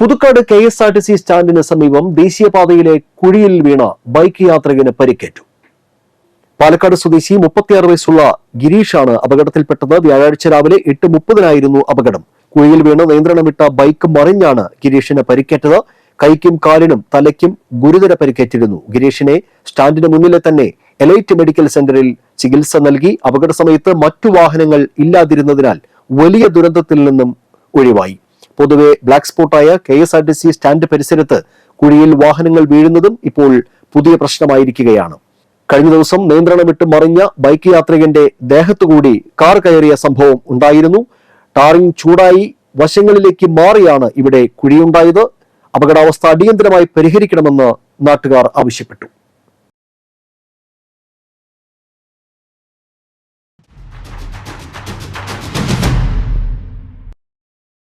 Puthukkad K S R T C സ്റ്റാൻഡിന് സമീപം ദേശീയപാതയിലെ കുഴിയിൽ വീണ ബൈക്ക് യാത്രികന് പരിക്കേറ്റു. പാലക്കാട് സ്വദേശി മുപ്പത്തിയാറ് വയസ്സുള്ള ഗിരീഷാണ് അപകടത്തിൽപ്പെട്ടത്. വ്യാഴാഴ്ച രാവിലെ എട്ട് മുപ്പതിനായിരുന്നു അപകടം. കുഴിയിൽ വീണ് നിയന്ത്രണം വിട്ട ബൈക്ക് മറിഞ്ഞാണ് ഗിരീഷിന് പരിക്കേറ്റത്. കൈക്കും കാലിനും തലയ്ക്കും ഗുരുതര പരിക്കേറ്റിരുന്നു. ഗിരീഷിനെ സ്റ്റാൻഡിന് മുന്നിലെ തന്നെ എലൈറ്റ് മെഡിക്കൽ സെന്ററിൽ ചികിത്സ നൽകി. അപകട സമയത്ത് മറ്റു വാഹനങ്ങൾ ഇല്ലാതിരുന്നതിനാൽ വലിയ ദുരന്തത്തിൽ നിന്നും ഒഴിവായി. പൊതുവെ black സ്പോട്ടായ K S R T C stand പരിസരത്ത് കുഴിയിൽ വാഹനങ്ങൾ വീഴുന്നതും ഇപ്പോൾ പുതിയ പ്രശ്നമായിരിക്കുകയാണ്. കഴിഞ്ഞ ദിവസം നിയന്ത്രണം വിട്ട് മറിഞ്ഞ ബൈക്ക് യാത്രികന്റെ ദേഹത്തുകൂടി കാർ കയറിയ സംഭവം ഉണ്ടായിരുന്നു. ടാറിംഗ് ചൂടായി വശങ്ങളിലേക്ക് മാറിയാണ് ഇവിടെ കുഴിയുണ്ടായത്. അപകടാവസ്ഥ അടിയന്തരമായി പരിഹരിക്കണമെന്ന് നാട്ടുകാർ ആവശ്യപ്പെട്ടു.